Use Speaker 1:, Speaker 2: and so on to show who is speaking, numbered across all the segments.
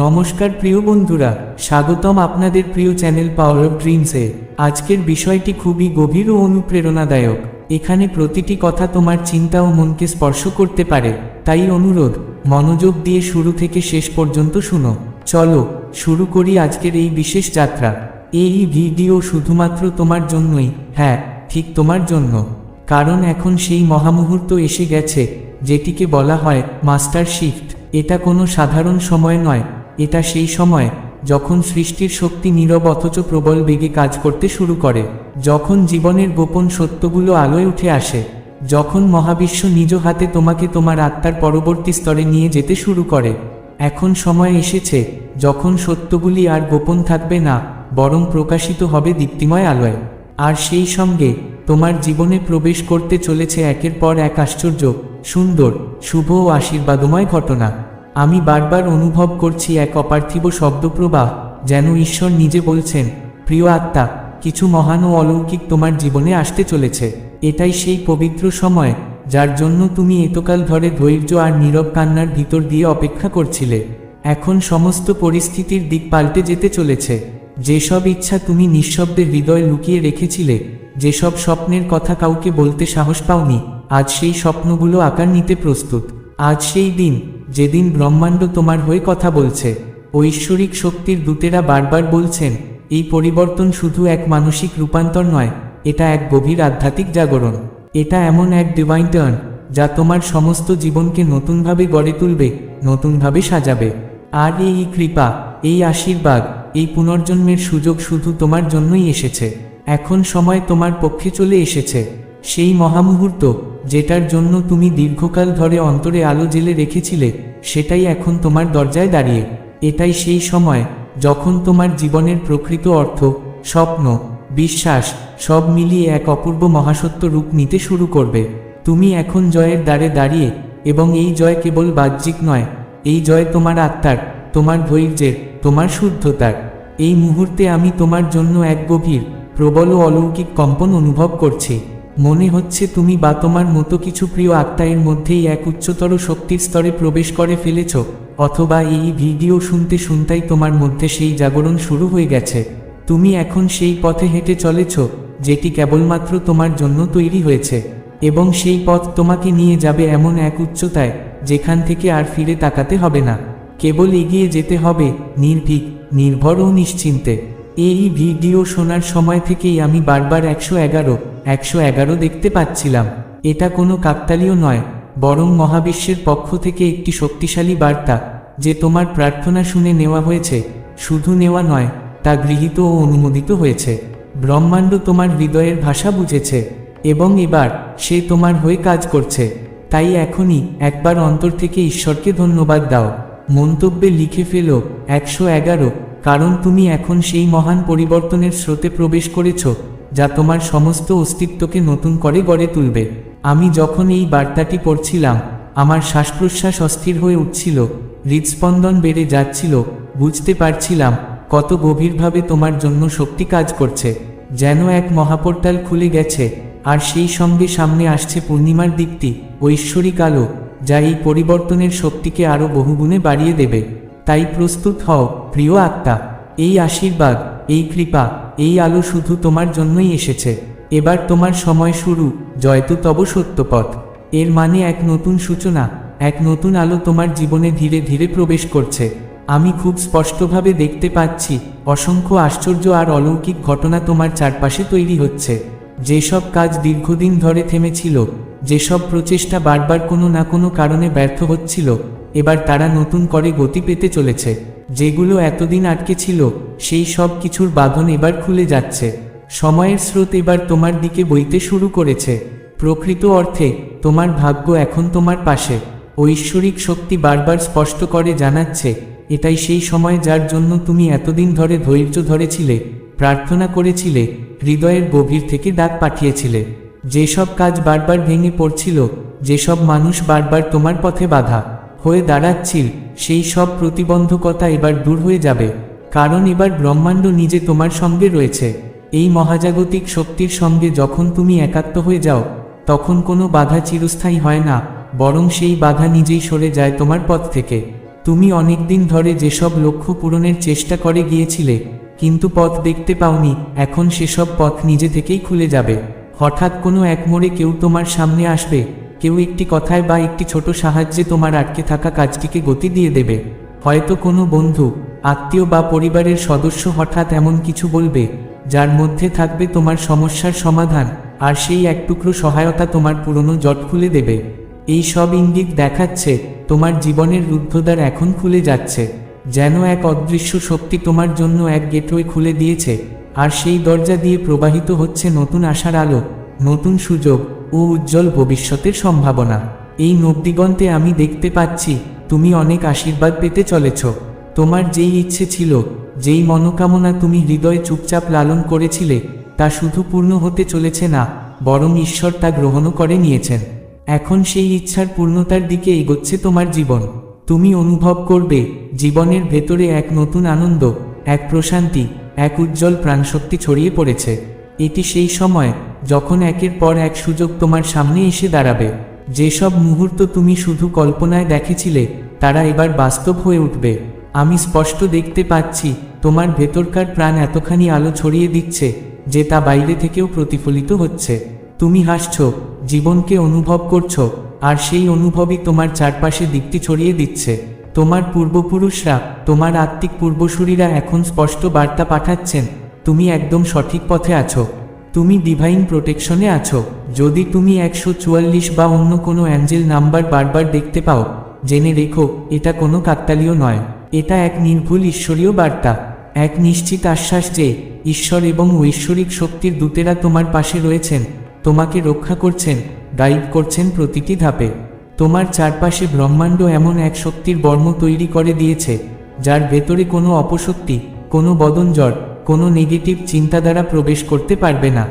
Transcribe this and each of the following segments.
Speaker 1: নমস্কার প্রিয় বন্ধুরা, স্বাগতম আপনাদের প্রিয় চ্যানেল পাওয়ার অফ ড্রিমসে আজকের বিষয়টি খুবই গভীর ও অনুপ্রেরণাদায়ক। এখানে প্রতিটি কথা তোমার চিন্তা ও মনকে স্পর্শ করতে পারে। তাই অনুরোধ, মনোযোগ দিয়ে শুরু থেকে শেষ পর্যন্ত শুনো। চলো, শুরু করি আজকের এই বিশেষ যাত্রা। এই ভিডিও শুধুমাত্র তোমার জন্যই হ্যাঁ ঠিক তোমার জন্য। কারণ এখন সেই মহামুহূর্ত এসে গেছে, যেটিকে বলা হয় মাস্টার শিফট এটা কোনো সাধারণ সময় নয় এটা সেই সময়, যখন সৃষ্টির শক্তি নীরব অথচ প্রবল বেগে কাজ করতে শুরু করে, যখন জীবনের গোপন সত্যগুলো আলোয় উঠে আসে, যখন মহাবিশ্ব নিজ হাতে তোমাকে তোমার আত্মার পরবর্তী স্তরে নিয়ে যেতে শুরু করে। এখন সময় এসেছে, যখন সত্যগুলি আর গোপন থাকবে না, বরং প্রকাশিত হবে দীপ্তিময় আলোয়। আর সেই সঙ্গে, তোমার জীবনে প্রবেশ করতে চলেছে একের পর এক আশ্চর্য, সুন্দর, শুভ ও আশীর্বাদময় ঘটনা। আমি বারবার অনুভব করছি এক অপার্থিব শব্দপ্রবাহ, যেন ঈশ্বর নিজে বলছেন, প্রিয় আত্মা, কিছু মহান ও অলৌকিক তোমার জীবনে আসতে চলেছে। এটাই সেই পবিত্র সময়, যার জন্য তুমি এতকাল ধরে ধৈর্য আর নীরব কান্নার ভিতর দিয়ে অপেক্ষা করছিলে। এখন সমস্ত পরিস্থিতির দিক পাল্টে যেতে চলেছে। যেসব ইচ্ছা তুমি নিঃশব্দে হৃদয় লুকিয়ে রেখেছিলে, যেসব স্বপ্নের কথা কাউকে বলতে সাহস পাওনি, আজ সেই স্বপ্নগুলো আকার নিতে প্রস্তুত। আজ সেই দিন যেদিন ব্রহ্মাণ্ড তোমার হয়ে কথা বলছে ঐশ্বরিক শক্তির দূতেরা বারবার বলছেন, এই পরিবর্তন শুধু এক মানসিক রূপান্তর নয়, এটা এক গভীর আধ্যাত্মিক জাগরণ। এটা এমন এক ডিভাইন টার্ন যা তোমার সমস্ত জীবনকে নতুনভাবে গড়ে তুলবে, নতুনভাবে সাজাবে। আর এই কৃপা, এই আশীর্বাদ, এই পুনর্জন্মের সুযোগ শুধু তোমার জন্যই এসেছে। এখন সময় তোমার পক্ষে চলে এসেছে। সেই মহামুহূর্ত যেটার জন্য তুমি দীর্ঘকাল ধরে অন্তরে আলো জেলে রেখেছিলে, সেটাই এখন তোমার দরজায় দাঁড়িয়ে। এটাই সেই সময় যখন তোমার জীবনের প্রকৃত অর্থ, স্বপ্ন, বিশ্বাস, সব মিলিয়ে এক অপূর্ব মহাসত্য রূপ নিতে শুরু করবে। তুমি এখন জয়ের দ্বারে দাঁড়িয়ে, এবং এই জয় কেবল বাহ্যিক নয়, এই জয় তোমার আত্মার, তোমার ধৈর্যের, তোমার শুদ্ধতার। এই মুহূর্তে আমি তোমার জন্য এক গভীর, প্রবল অলৌকিক কম্পন অনুভব করছি। মনে হচ্ছে তুমি বা তোমার মতো কিছু প্রিয় আত্মায়ের মধ্যেই এক উচ্চতর শক্তির স্তরে প্রবেশ করে ফেলেছ, অথবা এই ভিডিও শুনতে শুনতেই তোমার মধ্যে সেই জাগরণ শুরু হয়ে গেছে। তুমি এখন সেই পথে হেঁটে চলেছ, যেটি কেবলমাত্র তোমার জন্য তৈরি হয়েছে, এবং সেই পথ তোমাকে নিয়ে যাবে এমন এক উচ্চতায়, যেখান থেকে আর ফিরে তাকাতে হবে না। কেবল এগিয়ে যেতে হবে, নির্ভীক, নির্ভর ও নিশ্চিন্তে। এই ভিডিও শোনার সময় থেকেই আমি বারবার একশো এগারো একশো এগারো দেখতে পাচ্ছিলাম। এটা কোনো কাকতালীয় নয়, বরং মহাবিশ্বের পক্ষ থেকে একটি শক্তিশালী বার্তা, যে তোমার প্রার্থনা শুনে নেওয়া হয়েছে, শুধু নেওয়া নয়, তা গৃহীত ও অনুমোদিত হয়েছে। ব্রহ্মাণ্ড তোমার হৃদয়ের ভাষা বুঝেছে, এবং এবার সে তোমার হয়ে কাজ করছে। তাই এখনই একবার অন্তর থেকে ঈশ্বরকে ধন্যবাদ দাও। মন্তব্যে লিখে ফেলো, একশো এগারো, কারণ তুমি এখন সেই মহান পরিবর্তনের স্রোতে প্রবেশ করেছ যা তোমার সমস্ত অস্তিত্বকে নতুন করে গড়ে তুলবে। আমি যখন এই বার্তাটি পড়ছিলাম, আমার শ্বাস প্রশ্বাস অস্থির হয়ে উঠছিল, হৃদস্পন্দন বেড়ে যাচ্ছিল, বুঝতে পারছিলাম কত গভীরভাবে তোমার জন্য শক্তি কাজ করছে, যেন এক মহাপোর্টাল খুলে গেছে, আর সেই সঙ্গে সামনে আসছে পূর্ণিমার দীপ্তি, ঐশ্বরিক আলো, যা এই পরিবর্তনের শক্তিকে আরও বহুগুণে বাড়িয়ে দেবে। তাই প্রস্তুত হও, প্রিয় আত্মা, এই আশীর্বাদ, এই কৃপা এই আলো শুধু তোমার জন্যই এসেছে। এবার তোমার সময় শুরু, জয়তু তব সত্যপথ। এর মানে এক নতুন সূচনা, এক নতুন আলো তোমার জীবনে ধীরে ধীরে প্রবেশ করছে। আমি খুব স্পষ্টভাবে দেখতে পাচ্ছি, অসংখ্য আশ্চর্য আর অলৌকিক ঘটনা তোমার চারপাশে তৈরি হচ্ছে। যেসব কাজ দীর্ঘদিন ধরে থেমেছিল, যেসব প্রচেষ্টা বারবার কোনো না কোনো কারণে ব্যর্থ হচ্ছিল, এবার তারা নতুন করে গতি পেতে চলেছে। যেগুলো এতদিন আটকে ছিল, সেই সব কিছুর বাঁধন এবার খুলে যাচ্ছে। সময়ের স্রোত এবার তোমার দিকে বইতে শুরু করেছে। প্রকৃত অর্থে, তোমার ভাগ্য এখন তোমার পাশে। ঐশ্বরিক শক্তি বারবার স্পষ্ট করে জানাচ্ছে, এটাই সেই সময় যার জন্য তুমি এতদিন ধরে ধৈর্য ধরেছিলে, প্রার্থনা করেছিলে, হৃদয়ের গভীর থেকে ডাক পাঠিয়েছিলে। যেসব কাজ বারবার ভেঙে পড়ছিল, যেসব মানুষ বারবার তোমার পথে বাধা হয়ে দাঁড়াচ্ছিল, সেই সব প্রতিবন্ধকতা এবার দূর হয়ে যাবে। কারণ এবার ব্রহ্মাণ্ড নিজে তোমার সঙ্গে রয়েছে। এই মহাজাগতিক শক্তির সঙ্গে যখন তুমি একাত্ম হয়ে যাও, তখন কোনো বাধা চিরস্থায়ী হয় না, বরং সেই বাধা নিজেই সরে যায় তোমার পথ থেকে। তুমি অনেকদিন ধরে যেসব লক্ষ্য পূরণের চেষ্টা করে গিয়েছিলে, কিন্তু পথ দেখতে পাওনি, এখন সেসব পথ নিজে থেকেই খুলে যাবে। হঠাৎ কোনো এক মোড়ে কেউ তোমার সামনে আসবে কেউ একটি কথায় বা একটি ছোট সাহায্যে তোমার আটকে থাকা কাজটিকে গতি দিয়ে দেবে। হয়তো কোনো বন্ধু, আত্মীয় বা পরিবারের সদস্য হঠাৎ এমন কিছু বলবে, যার মধ্যে থাকবে তোমার সমস্যার সমাধান, আর সেই এক টুকরো সহায়তা তোমার পুরনো জট খুলে দেবে। এই সব ইঙ্গিত দেখাচ্ছে, তোমার জীবনের রুদ্ধদ্বার এখন খুলে যাচ্ছে, যেন এক অদৃশ্য শক্তি তোমার জন্য এক গেটওয়ে খুলে দিয়েছে, আর সেই দরজা দিয়ে প্রবাহিত হচ্ছে নতুন আশার আলো, নতুন সুযোগ ও উজ্জ্বল ভবিষ্যতের সম্ভাবনা। এই নবদিগন্তে আমি দেখতে পাচ্ছি, তুমি অনেক আশীর্বাদ পেতে চলেছ। তোমার যেই ইচ্ছে ছিল, যেই মনোকামনা তুমি হৃদয়ে চুপচাপ লালন করেছিলে, তা শুধু পূর্ণ হতে চলেছে না, বরং ঈশ্বর তা গ্রহণও করে নিয়েছেন। এখন সেই ইচ্ছার পূর্ণতার দিকে এগোচ্ছে তোমার জীবন। তুমি অনুভব করবে, জীবনের ভেতরে এক নতুন আনন্দ, এক প্রশান্তি, এক উজ্জ্বল প্রাণশক্তি ছড়িয়ে পড়েছে। এটি সেই সময় যখন একের পর এক সুযোগ তোমার সামনে এসে দাঁড়াবে, যেসব মুহূর্ত তুমি শুধু কল্পনায় দেখেছিলে, তারা এবার বাস্তব হয়ে উঠবে। আমি স্পষ্ট দেখতে পাচ্ছি, তোমার ভেতরকার প্রাণ এতখানি আলো ছড়িয়ে দিচ্ছে, যে তা বাইরে থেকেও প্রতিফলিত হচ্ছে। তুমি হাসছ, জীবনকে অনুভব করছ, আর সেই অনুভবই তোমার চারপাশে দিকটি ছড়িয়ে দিচ্ছে। তোমার পূর্বপুরুষরা, তোমার আত্মিক পূর্বসূরীরা এখন স্পষ্ট বার্তা পাঠাচ্ছেন, তুমি একদম সঠিক পথে আছো। তুমি ডিভাইন প্রোটেকশনে আছো। যদি তুমি একশো চুয়াল্লিশ বা অন্য কোনো অ্যাঞ্জেল নাম্বার বারবার দেখতে পাও, জেনে রেখো, এটা কোনো কাকতালীয় নয়। এটা এক নির্ভুল ঈশ্বরীয় বার্তা। এক নিশ্চিত আশ্বাস যে, ঈশ্বর এবং ঐশ্বরিক শক্তির দূতেরা তোমার পাশে রয়েছেন, তোমাকে রক্ষা করছেন গাইড করছেন প্রতিটি ধাপে। তোমার চারপাশে ব্রহ্মাণ্ড এমন এক শক্তির বর্ম তৈরি করে দিয়েছে, যার ভেতরে কোনো অপশক্তি, কোনো বদনজট কোনো নেগেটিভ চিন্তা দ্বারা প্রবেশ করতে পারবে না।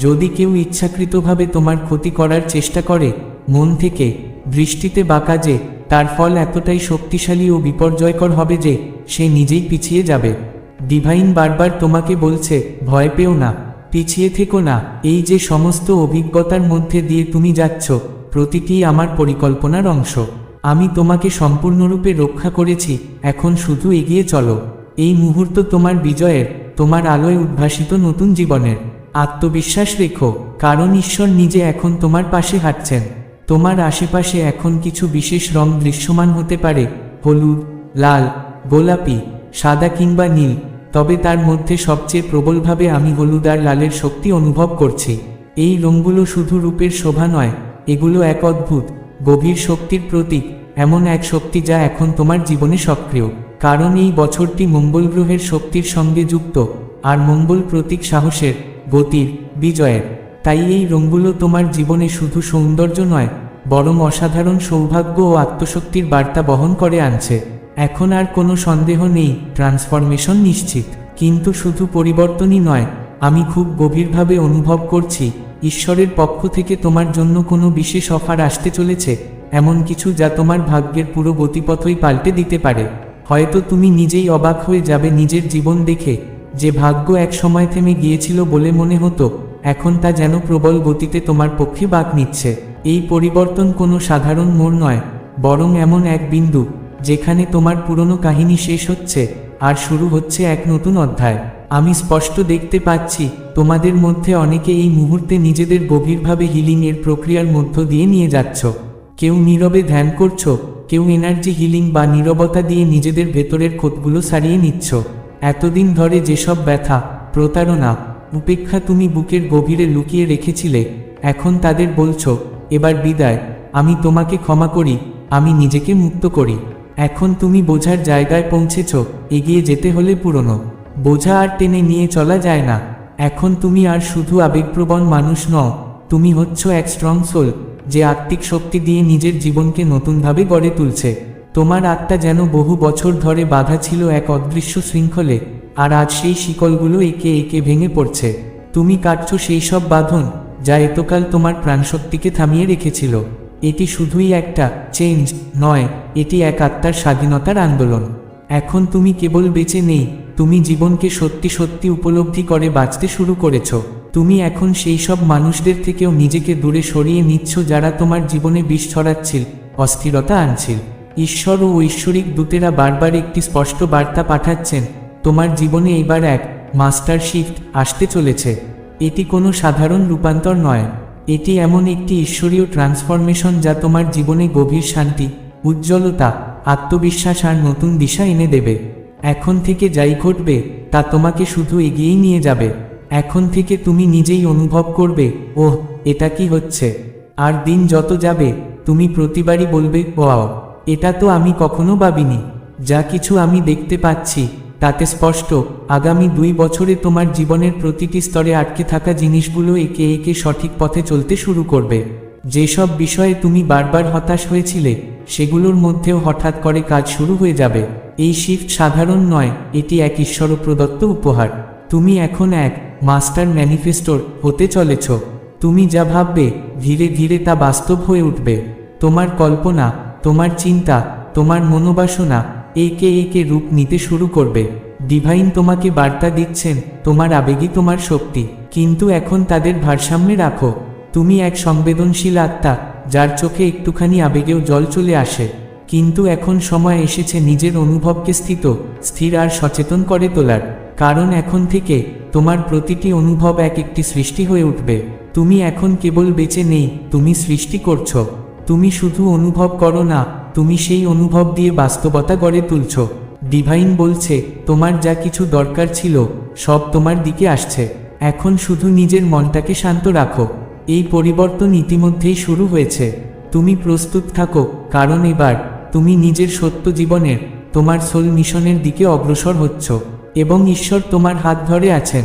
Speaker 1: যদি কেউ ইচ্ছাকৃতভাবে তোমার ক্ষতি করার চেষ্টা করে, মন থেকে, দৃষ্টিতে বা কাজে তার ফল এতটাই শক্তিশালী ও বিপর্যয়কর হবে যে, সে নিজেই পিছিয়ে যাবে। ডিভাইন বারবার তোমাকে বলছে, ভয় পেও না, পিছিয়ে থেকো না, এই যে সমস্ত অভিজ্ঞতার মধ্যে দিয়ে তুমি যাচ্ছ, প্রতিটি আমার পরিকল্পনার অংশ। আমি তোমাকে সম্পূর্ণরূপে রক্ষা করেছি, এখন শুধু এগিয়ে চলো। এই মুহূর্ত তোমার বিজয়ের তোমার আলোয় উদ্ভাসিত নতুন জীবনের। আত্মবিশ্বাস রেখো, কারণ ঈশ্বর নিজে এখন তোমার পাশে হাঁটছেন। তোমার আশেপাশে এখন কিছু বিশেষ রং দৃশ্যমান হতে পারে, হলুদ, লাল, গোলাপি, সাদা কিংবা নীল, তবে তার মধ্যে সবচেয়ে প্রবলভাবে আমি হলুদ আর লালের শক্তি অনুভব করছি। এই রঙগুলো শুধু রূপের শোভা নয়, এগুলো এক অদ্ভুত, গভীর শক্তির প্রতীক, এমন এক শক্তি যা এখন তোমার জীবনে সক্রিয়। কারণ এই বছরটি মঙ্গল গ্রহের শক্তির সঙ্গে যুক্ত আর মঙ্গল প্রতীক সাহসের, গতির, বিজয়ের। তাই এই রঙগুলো তোমার জীবনে শুধু সৌন্দর্য নয়, বরং অসাধারণ সৌভাগ্য ও আত্মশক্তির বার্তা বহন করে আনছে। এখন আর কোনো সন্দেহ নেই, ট্রান্সফরমেশন নিশ্চিত। কিন্তু শুধু পরিবর্তনই নয়, আমি খুব গভীরভাবে অনুভব করছি, ঈশ্বরের পক্ষ থেকে তোমার জন্য কোনো বিশেষ অফার আসতে চলেছে, এমন কিছু যা তোমার ভাগ্যের পুরো গতিপথই পাল্টে দিতে পারে। হয়তো তুমি নিজেই অবাক হয়ে যাবে নিজের জীবন দেখে, যে ভাগ্য এক সময় থেমে গিয়েছিল বলে মনে হতো, এখন তা যেন প্রবল গতিতে তোমার পক্ষে বাক নিচ্ছে। এই পরিবর্তন কোনো সাধারণ মোড় নয়, বরং এমন এক বিন্দু, যেখানে তোমার পুরনো কাহিনী শেষ হচ্ছে, আর শুরু হচ্ছে এক নতুন অধ্যায়। আমি স্পষ্ট দেখতে পাচ্ছি, তোমাদের মধ্যে অনেকে এই মুহূর্তে নিজেদের গভীরভাবে হিলিংয়ের প্রক্রিয়ার মধ্য দিয়ে নিয়ে যাচ্ছ। কেউ নীরবে ধ্যান করছ কেউ এনার্জি হিলিং বা নীরবতা দিয়ে নিজেদের ভেতরের ক্ষতগুলো সারিয়ে নিচ্ছ। এতদিন ধরে যেসব ব্যথা, প্রতারণা, উপেক্ষা তুমি বুকের গভীরে লুকিয়ে রেখেছিলে, এখন তাদের বলছো, এবার বিদায়, আমি তোমাকে ক্ষমা করি, আমি নিজেকে মুক্ত করি। এখন তুমি বোঝার জায়গায় পৌঁছেছ, এগিয়ে যেতে হলে পুরনো। বোঝা আর টেনে নিয়ে চলা যায় না। এখন তুমি আর শুধু আবেগপ্রবণ মানুষ নও, তুমি হচ্ছ এক স্ট্রং সোল যে আত্মিক শক্তি দিয়ে নিজের জীবনকে নতুনভাবে গড়ে তুলছে। তোমার আত্মা যেন বহু বছর ধরে বাধা ছিল এক অদৃশ্য শৃঙ্খলে, আর আজ সেই শিকলগুলো একে একে ভেঙে পড়ছে। তুমি কাটছ সেই সব বাঁধন, যা এতকাল তোমার প্রাণশক্তিকে থামিয়ে রেখেছিল। এটি শুধুই একটা চেঞ্জ নয়, এটি এক আত্মার স্বাধীনতার আন্দোলন। এখন তুমি কেবল বেঁচে নেই, তুমি জীবনকে সত্যি সত্যি উপলব্ধি করে বাঁচতে শুরু করেছ। তুমি এখন সেই সব মানুষদের থেকেও নিজেকে দূরে সরিয়ে নিচ্ছ যারা তোমার জীবনে বিষ ছড়াচ্ছিল, অস্থিরতা আনছিল। ঈশ্বর ও ঐশ্বরিক দূতেরা বারবার একটি স্পষ্ট বার্তা পাঠাচ্ছেন, তোমার জীবনে এবার এক মাস্টার শিফট আসতে চলেছে। এটি কোনো সাধারণ রূপান্তর নয়। এটি এমন একটি ঈশ্বরীয় ট্রান্সফরমেশন যা তোমার জীবনে গভীর শান্তি, উজ্জ্বলতা, আত্মবিশ্বাস আর নতুন দিশা এনে দেবে। এখন থেকে যাই ঘটবে, তা তোমাকে শুধু এগিয়েই নিয়ে যাবে। এখন থেকে তুমি নিজেই অনুভব করবে, ওহ, এটা কি হচ্ছে? আর দিন যত যাবে, তুমি প্রতিবারই বলবে, ওয়াও, এটা তো আমি কখনো ভাবিনি। যা কিছু আমি দেখতে পাচ্ছি, তাতে স্পষ্ট, আগামী দুই বছরে তোমার জীবনের প্রতিটি স্তরে আটকে থাকা জিনিসগুলো একে একে সঠিক পথে চলতে শুরু করবে। যেসব বিষয়ে তুমি বারবার হতাশ হয়েছিলে, সেগুলোর মধ্যেও হঠাৎ করে কাজ শুরু হয়ে যাবে। এই শিফট সাধারণ নয়, এটি এক ঈশ্বর প্রদত্ত উপহার। তুমি এখন এক মাস্টার ম্যানিফেস্টোর, হতে চলেছ। তুমি যা ভাববে, ধীরে ধীরে তা বাস্তব হয়ে উঠবে। তোমার কল্পনা, তোমার চিন্তা, তোমার মনোবাসনা, একে একে রূপ নিতে শুরু করবে। ডিভাইন তোমাকে বার্তা দিচ্ছেন, তোমার আবেগই তোমার শক্তি। কিন্তু এখন তাদের ভারসাম্যে রাখো। তুমি এক সংবেদনশীল আত্মা, যার চোখে একটুখানি আবেগেও জল চলে আসে। কিন্তু এখন সময় এসেছে নিজের অনুভবকে স্থিত, স্থির আর সচেতন করে তোলার। কারণ এখন থেকে তোমার প্রতিটি অনুভব এক একটি সৃষ্টি হয়ে উঠবে। তুমি এখন কেবল বেঁচে নেই, তুমি সৃষ্টি করছ। তুমি শুধু অনুভব করো না, তুমি সেই অনুভব দিয়ে বাস্তবতা গড়ে তুলছ। ডিভাইন বলছে, তোমার যা কিছু দরকার ছিল, সব তোমার দিকে আসছে। এখন শুধু নিজের মনটাকে শান্ত রাখো। এই পরিবর্তন ইতিমধ্যেই শুরু হয়েছে। তুমি প্রস্তুত থাকো, কারণ এবার তুমি নিজের সত্য জীবনের, তোমার সোল মিশনের দিকে অগ্রসর হচ্ছ। এবং ঈশ্বর তোমার হাত ধরে আছেন।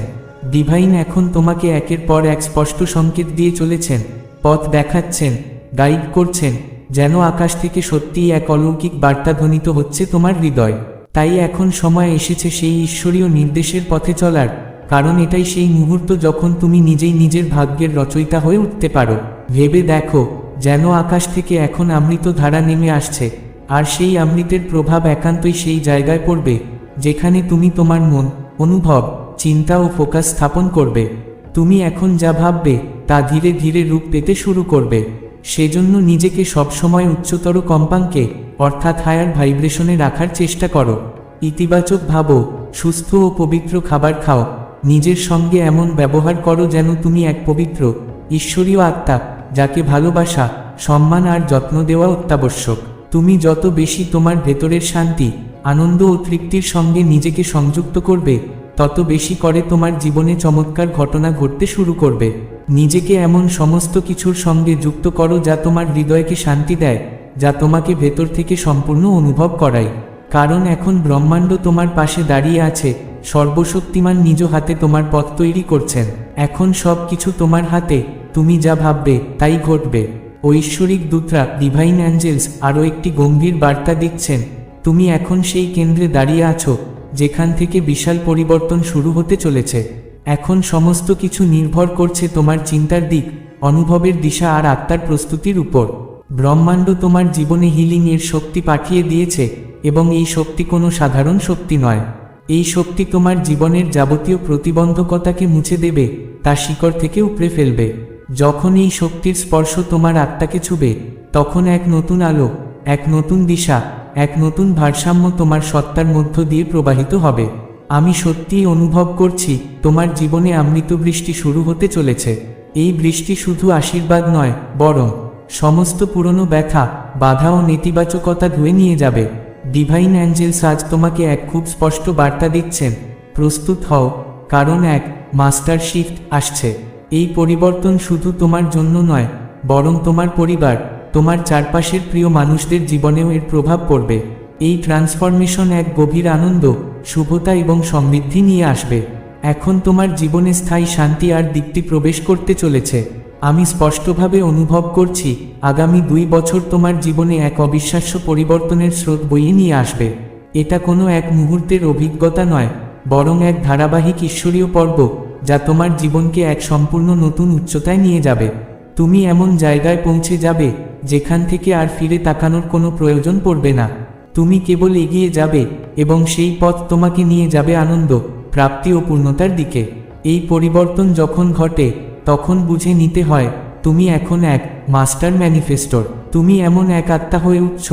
Speaker 1: ডিভাইন এখন তোমাকে একের পর এক স্পষ্ট সংকেত দিয়ে চলেছেন, পথ দেখাচ্ছেন, গাইড করছেন, যেন আকাশ থেকে সত্যিই এক অলৌকিক বার্তা ধ্বনিত হচ্ছে তোমার হৃদয়। তাই এখন সময় এসেছে সেই ঈশ্বরীয় নির্দেশের পথে চলার, কারণ এটাই সেই মুহূর্ত যখন তুমি নিজেই নিজের ভাগ্যের রচয়িতা হয়ে উঠতে পারো। ভেবে দেখো, যেন আকাশ থেকে এখন আমৃত ধারা নেমে আসছে, আর সেই আমৃতের প্রভাব একান্তই সেই জায়গায় পড়বে। যেখানে তুমি তোমার মন, অনুভব, চিন্তা ও ফোকাস স্থাপন করবে। তুমি এখন যা ভাববে, তা ধীরে ধীরে রূপ পেতে শুরু করবে। সেজন্য নিজেকে সবসময় উচ্চতর কম্পাঙ্কে, অর্থাৎ হায়ার ভাইব্রেশনে রাখার চেষ্টা করো। ইতিবাচক ভাবো, সুস্থ ও পবিত্র খাবার খাও। নিজের সঙ্গে এমন ব্যবহার করো যেন তুমি এক পবিত্র, ঈশ্বরীয় আত্মা, যাকে ভালোবাসা, সম্মান আর যত্ন দেওয়া অত্যাবশ্যক। তুমি যত বেশি তোমার ভেতরের শান্তি আনন্দ ও তৃপ্তির সঙ্গে নিজেকে সংযুক্ত করবে, তত বেশি করে তোমার জীবনে চমৎকার ঘটনা ঘটতে শুরু করবে। নিজেকে এমন সমস্ত কিছুর সঙ্গে যুক্ত করো যা তোমার হৃদয়কে শান্তি দেয়, যা তোমাকে ভেতর থেকে সম্পূর্ণ অনুভব করায়। কারণ এখন ব্রহ্মাণ্ড তোমার পাশে দাঁড়িয়ে আছে, সর্বশক্তিমান নিজ হাতে তোমার পথ তৈরি করছেন। এখন সব কিছু তোমার হাতে, তুমি যা ভাববে, তাই ঘটবে। ঐশ্বরিক দূতরা ডিভাইন অ্যাঞ্জেলস আরও একটি গম্ভীর বার্তা দিচ্ছেন তুমি এখন সেই কেন্দ্রে দাঁড়িয়ে আছো, যেখান থেকে বিশাল পরিবর্তন শুরু হতে চলেছে। এখন সমস্ত কিছু নির্ভর করছে তোমার চিন্তার দিক, অনুভবের দিশা আর আত্মার প্রস্তুতির উপর। ব্রহ্মাণ্ড তোমার জীবনে হিলিং এর শক্তি পাঠিয়ে দিয়েছে, এবং এই শক্তি কোনো সাধারণ শক্তি নয়। এই শক্তি তোমার জীবনের যাবতীয় প্রতিবন্ধকতাকে মুছে দেবে, তা শিকড় থেকে উপড়ে ফেলবে। যখন এই শক্তির স্পর্শ তোমার আত্মাকে ছুবে, তখন এক নতুন আলো, এক নতুন দিশা এক নতুন ভারসাম্য তোমার সত্তার মধ্য দিয়ে প্রবাহিত হবে। আমি সত্যিই অনুভব করছি, তোমার জীবনে আমৃত বৃষ্টি শুরু হতে চলেছে। এই বৃষ্টি শুধু আশীর্বাদ নয়, বরং সমস্ত পুরনো ব্যথা, বাধা ও নেতিবাচকতা ধুয়ে নিয়ে যাবে। ডিভাইন অ্যাঞ্জেলস আজ তোমাকে এক খুব স্পষ্ট বার্তা দিচ্ছেন। প্রস্তুত হও, কারণ এক মাস্টার শিফট আসছে। এই পরিবর্তন শুধু তোমার জন্য নয়, বরং তোমার পরিবার। তোমার চারপাশের প্রিয় মানুষদের জীবনেও এর প্রভাব পড়বে। এই ট্রান্সফরমেশন এক গভীর আনন্দ, শুভতা এবং সমৃদ্ধি নিয়ে আসবে। এখন তোমার জীবনে স্থায়ী শান্তি আর দিকটি প্রবেশ করতে চলেছে। আমি স্পষ্টভাবে অনুভব করছি, আগামী দুই বছর তোমার জীবনে এক অবিশ্বাস্য পরিবর্তনের স্রোত বইয়ে নিয়ে আসবে। এটা কোনো এক মুহূর্তের অভিজ্ঞতা নয়, বরং এক ধারাবাহিক ঈশ্বরীয় পর্ব, যা তোমার জীবনকে এক সম্পূর্ণ নতুন উচ্চতায় নিয়ে যাবে। তুমি এমন জায়গায় পৌঁছে যাবে, যেখান থেকে আর ফিরে তাকানোর কোনো প্রয়োজন পড়বে না। তুমি কেবল এগিয়ে যাবে, এবং সেই পথ তোমাকে নিয়ে যাবে আনন্দ, প্রাপ্তি ও পূর্ণতার দিকে। এই পরিবর্তন যখন ঘটে, তখন বুঝে নিতে হয়, তুমি এখন এক মাস্টার ম্যানিফেস্টোর। তুমি এমন এক আত্মা হয়ে উঠছ,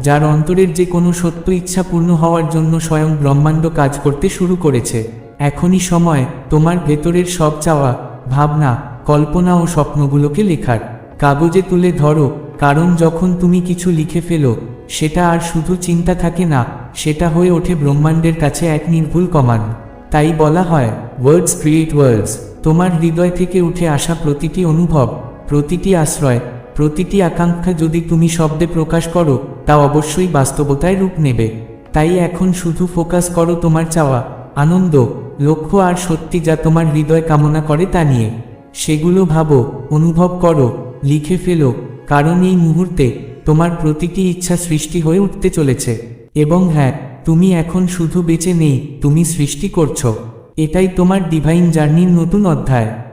Speaker 1: যার অন্তরের যে কোনো সত্য ইচ্ছা পূর্ণ হওয়ার জন্য স্বয়ং ব্রহ্মাণ্ড কাজ করতে শুরু করেছে। এখনই সময়, তোমার ভেতরের সব চাওয়া, ভাবনা কল্পনা ও স্বপ্নগুলোকে লেখার। কাগজে তুলে ধরো, কারণ যখন তুমি কিছু লিখে ফেলো, সেটা আর শুধু চিন্তা থাকে না, সেটা হয়ে ওঠে ব্রহ্মাণ্ডের কাছে এক নির্ভুল কমান্ড তাই বলা হয় ওয়ার্ডস ক্রিয়েট ওয়ার্ডস তোমার হৃদয় থেকে উঠে আসা প্রতিটি অনুভব, প্রতিটি আশ্রয়, প্রতিটি আকাঙ্ক্ষা যদি তুমি শব্দে প্রকাশ করো, তা অবশ্যই বাস্তবতায় রূপ নেবে। তাই এখন শুধু ফোকাস করো তোমার চাওয়া, আনন্দ, লক্ষ্য আর সত্যি যা তোমার হৃদয় কামনা করে তা নিয়ে। সেগুলো ভাবো, অনুভব করো, লিখে ফেলো, কারণ এই মুহূর্তে তোমার প্রতিটি ইচ্ছা সৃষ্টি হয়ে উঠতে চলেছে। এবং হ্যাঁ তুমি এখন শুধু বেঁচে নেই, তুমি সৃষ্টি করছ। এটাই তোমার ডিভাইন জার্নির নতুন অধ্যায়।